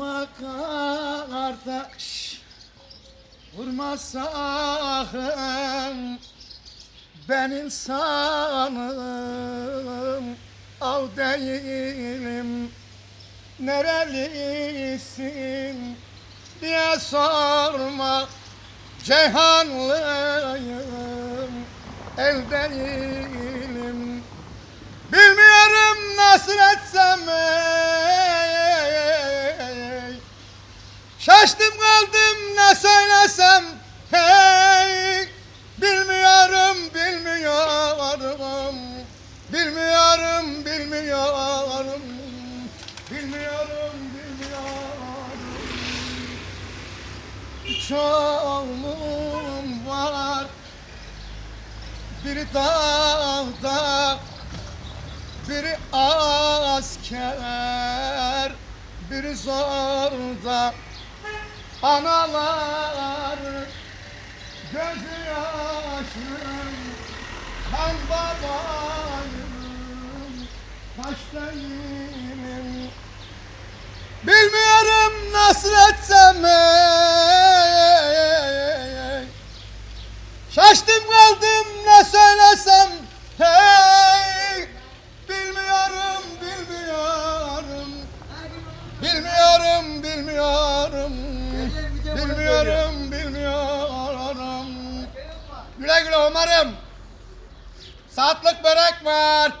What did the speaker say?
Vurma kardeş Vurma sakın. Ben insanım Av değilim. Nerelisin diye sorma. Ceyhanlıyım El değilim Şaştım kaldım ne söylesem hey Bilmiyorum bilmiyorum. Bilmiyorum bilmiyorum. Bilmiyorum bilmiyorum. Üç oğlum var. Biri dağda biri asker, biri zorda Analar gözü yaşım Ben babayım, taş Bilmiyorum nasıl etsem. Şaştım kaldım ne söylesem hey. Bilmiyorum bilmiyorum. Bilmiyorum bilmiyorum Bilmiyorum bilmiyorum. Güle güle Ömer'im. Saatlik börek var